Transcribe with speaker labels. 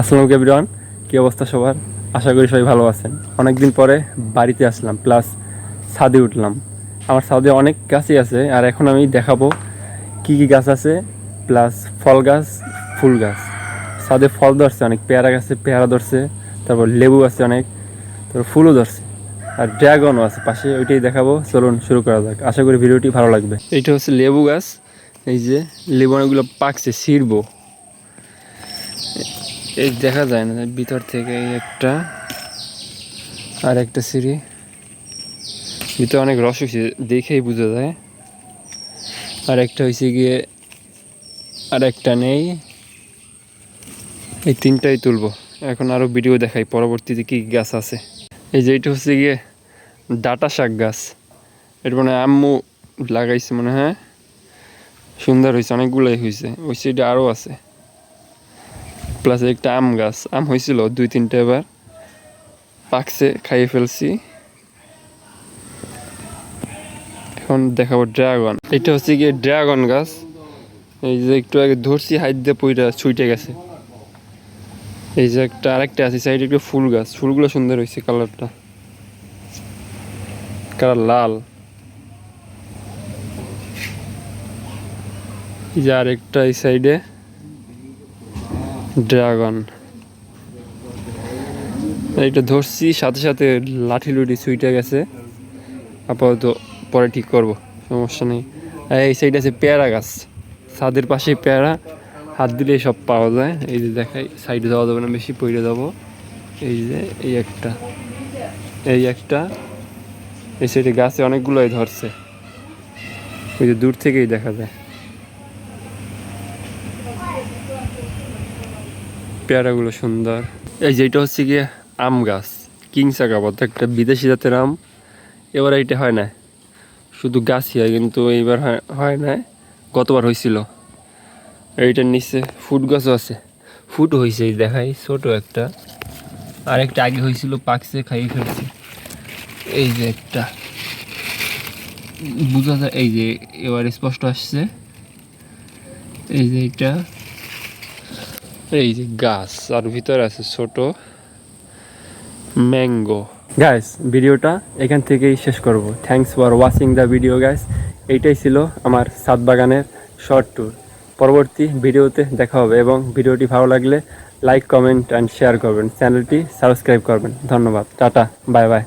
Speaker 1: আসসালামু এভরিওয়ান, কী অবস্থা সবার? আশা করি সবাই ভালো আছেন। অনেকদিন পরে বাড়িতে আসলাম, প্লাস ছাদে উঠলাম। আমার ছাদে অনেক গাছই আছে, আর এখন আমি দেখাবো কি কি গাছ আছে, প্লাস ফল গাছ, ফুল গাছ। ছাদে ফল ধরছে অনেক, পেয়ারা গাছে পেয়ারা ধরছে, তারপর লেবু আছে অনেক, তারপর ফুলও ধরছে, আর ড্রাগনও আছে পাশে, ওইটাই দেখাবো। চলুন শুরু করা যাক, আশা করি ভিডিওটি ভালো লাগবে। এইটা হচ্ছে লেবু গাছ, এই যে লেবু অনেকগুলো পাকছে, ছিঁড়বো। এই দেখা যায় না, ভিতর থেকে এই একটা, আর একটা সিঁড়ি। ভিতরে অনেক রস হয়েছে দেখেই বোঝা যায়। আর একটা হয়েছে গিয়ে, আর একটা নেই। এই তিনটাই তুলবো। এখন আরও ভিডিও দেখাই, পরবর্তীতে কি গাছ আছে। এই যে এটা হচ্ছে গিয়ে ডাটা শাক গাছ। এটা মানে আম্মু লাগাইছে মনে হয়। সুন্দর হয়েছে অনেকগুলোই হয়েছে ওই সাইডে আরও আছে। প্লাস একটা আম গাছ। আম হয়েছিল দুই, তিনটে এবার। পাকছে, খাইয়ে ফেলছি। এখন দেখাবো ড্রাগন। এটা হচ্ছে গিয়ে ড্রাগন গাছ। এই যে একটু আগে ধরছি, হাইট দিয়ে পইটা ছুইটে গেছে। এই যে একটা আরেকটা আছে সাইডে একটু ফুল গাছ। ফুলগুলো সুন্দর হয়েছে কালারটা। কালার লাল। এই যে আরেকটা এই সাইডে। ড্রাগন। এইটা ধরছি, সাথে সাথে লাঠি লুটি সুইটে গেছে। আপাতত পরে ঠিক করব, সমস্যা নেই। এই সাইড আছে পেয়ারা গাছ। ছাদের পাশে পেয়ারা, হাত দিলেই সব পাওয়া যায়। এই যে দেখাই, সাইডে যাওয়া যাবে না, বেশি পইরে যাব। এই যে, এই একটা এই একটা, এই সাইডে গাছে অনেকগুলোই ধরছে। ওই যে দূর থেকেই দেখা যায়। পেয়ারাগুলো সুন্দর। এই যে এটা হচ্ছে গিয়ে আম গাছ, কিংসা কাবাত একটা বিদেশি জাতের আম। এবার এইটা হয় না। শুধু গাছই হয়, কিন্তু এইবার হয়- না। গতবার হয়েছিল। এইটার নিচে ফুট গাছও আছে। ফুট হয়েছে দেখাই, ছোট একটা। আর একটা আগে হয়েছিল, পাকছে, খাইয়ে ফেলছে। এই যে একটা। বোঝা যায়, এই যে এবার স্পষ্ট আসছে। এই যে এটা। এই যে গাছ, আর ভিতরে আছে ছোট ম্যাঙ্গো। গাইস ভিডিওটা এখান থেকেই শেষ করব। Thanks for watching the video guys এইটাই ছিল আমার সাত বাগানের শর্ট ট্যুর পরবর্তী ভিডিওতে দেখা হবে এবং ভিডিওটি ভালো লাগলে লাইক কমেন্ট অ্যান্ড শেয়ার করবেন। চ্যানেলটি সাবস্ক্রাইব করবেন। ধন্যবাদ। টাটা। Bye bye